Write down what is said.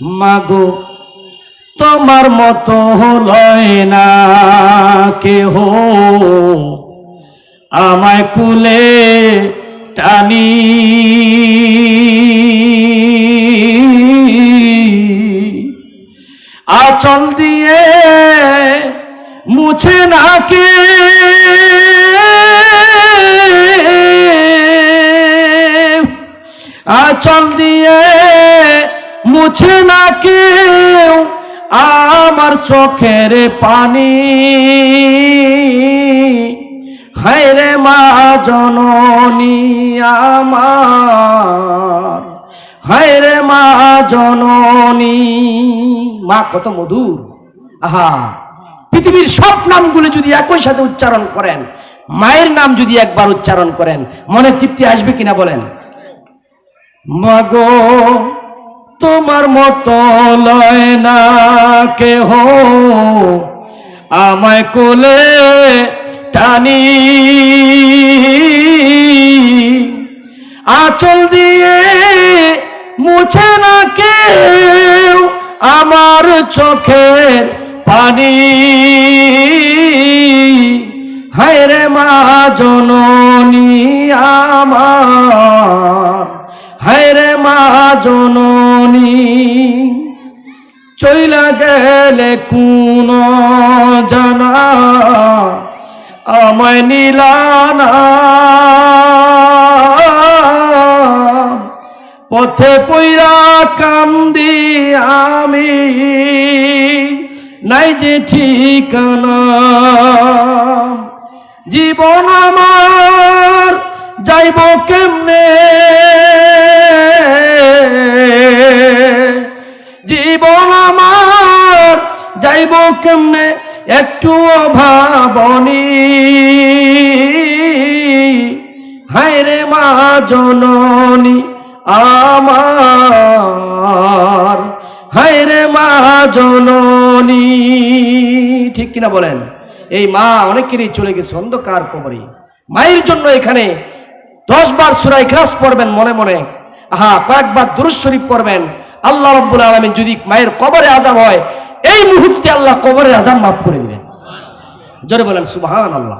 মাগো, তোমার মতো লয় না কেহ। আমায় কুলে টানি। আচল দিয়ে মুছে নাকে আচল দিয়ে মুছে না কেউ আমার চোখের পানি। হায় রে মা জননী আমার। হায় রে মা জননী। মা কত মধুর। আহা। পৃথিবীর সব নামগুলো যদি একই সাথে উচ্চারণ করেন, মায়ের নাম যদি একবার উচ্চারণ করেন, মনে তৃপ্তি আসবে কিনা বলেন? মাগো তোমার মতো লয় না কেহ। আমায় কোলে টানি। আঁচল দিয়ে মুছে না কেউ আমার চোখের পানি। হায় রে মা জননী আমার। হায় রে মা জননী চইলা গেলে কোন জানা, আমায় নিলানা পথে পইরা কান্দি আমি, নাই যে ঠিকানা। জীবন আমার যাইব কেমনে? যাইব কেমনে? একটু ভাবনি হায় রে মা জননী আমার। হায় রে মা জননী। ঠিক কিনা বলেন? এই মা অনেকেরই চলে গেছে অন্ধকার কবরে মায়ের জন্য এখানে দশ বার সুরাই ক্লাস পড়বেন মনে মনে। আহা, কয়েকবার দুরুজ শরীফ পড়বেন। আল্লাহ রব্বুল আলমিন যদি মায়ের কবরে আজাব হয় এই মুহূর্তে আল্লাহ কবরের আজাব মাফ করে দিবেন। জোরে বলেন সুবহান আল্লাহ